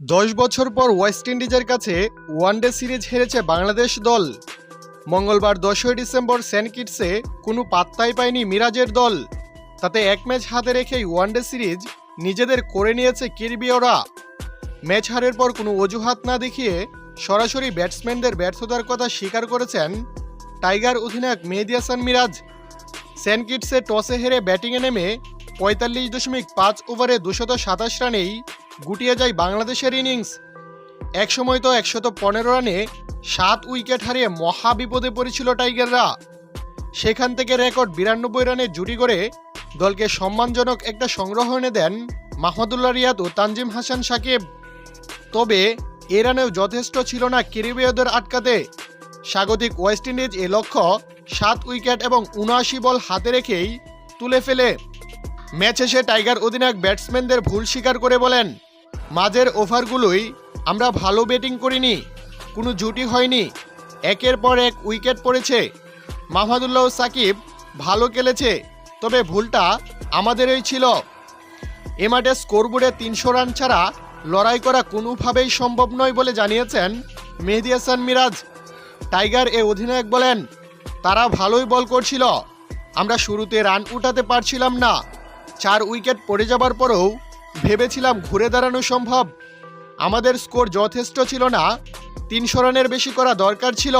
দশ বছর পর ওয়েস্ট ইন্ডিজের কাছে ওয়ানডে সিরিজ হেরেছে বাংলাদেশ দল। মঙ্গলবার দশই ডিসেম্বর সেন্ট কিটসে কোনো পাত্তাই পায়নি মিরাজের দল। তাতে এক ম্যাচ হাতে রেখেই ওয়ানডে সিরিজ নিজেদের করে নিয়েছে কিরবিওরা ম্যাচ হারের পর কোনো অজুহাত না দেখিয়ে সরাসরি ব্যাটসম্যানদের ব্যর্থতার কথা স্বীকার করেছেন টাইগার অধিনায়ক মেহেদি হাসান মিরাজ। সেন্ট কিটসে টসে হেরে ব্যাটিংয়ে নেমে পঁয়তাল্লিশ দশমিক পাঁচ ওভারে দুশত সাতাশ রানেই গুটিয়ে যায় বাংলাদেশের ইনিংস একসময় তো একশত পনেরো রানে সাত উইকেট হারিয়ে মহা বিপদে পড়েছিল টাইগাররা। সেখান থেকে রেকর্ড বিরানব্বই রানে জুটি করে দলকে সম্মানজনক একটা সংগ্রহ এনে দেন মাহমুদুল্লাহ রিয়াদ ও তানজিম হাসান সাকিব। তবে এ রানেও যথেষ্ট ছিল না কিরিবিয়দের আটকাতে। স্বাগতিক ওয়েস্ট ইন্ডিজ এ লক্ষ্য সাত উইকেট এবং উনআশি বল হাতে রেখেই তুলে ফেলে। ম্যাচ শেষে টাইগার অধিনায়ক ব্যাটসম্যানদের ভুল স্বীকার করে বলেন, মাঝের ওভারগুলোই আমরা ভালো ব্যাটিং করিনি, কোনো জুটি হয়নি। একের পর এক উইকেট পড়েছে। মাহমুদুল্লাহ সাকিব ভালো খেলেছে, তবে ভুলটা আমাদেরই ছিল। এ মাঠে স্কোরবোর্ডে তিনশো রান ছাড়া লড়াই করা কোনোভাবেই সম্ভব নয় বলে জানিয়েছেন মেহেদি হাসান মিরাজ। টাইগার এ অধিনায়ক বলেন, তারা ভালোই বল করছিল। আমরা শুরুতে রান উঠাতে পারছিলাম না। চার উইকেট পড়ে যাবার পরেও ভেবেছিলাম ঘুরে দাঁড়ানো সম্ভব। আমাদের স্কোর যথেষ্ট ছিল না। তিনশো রানের বেশি করা দরকার ছিল।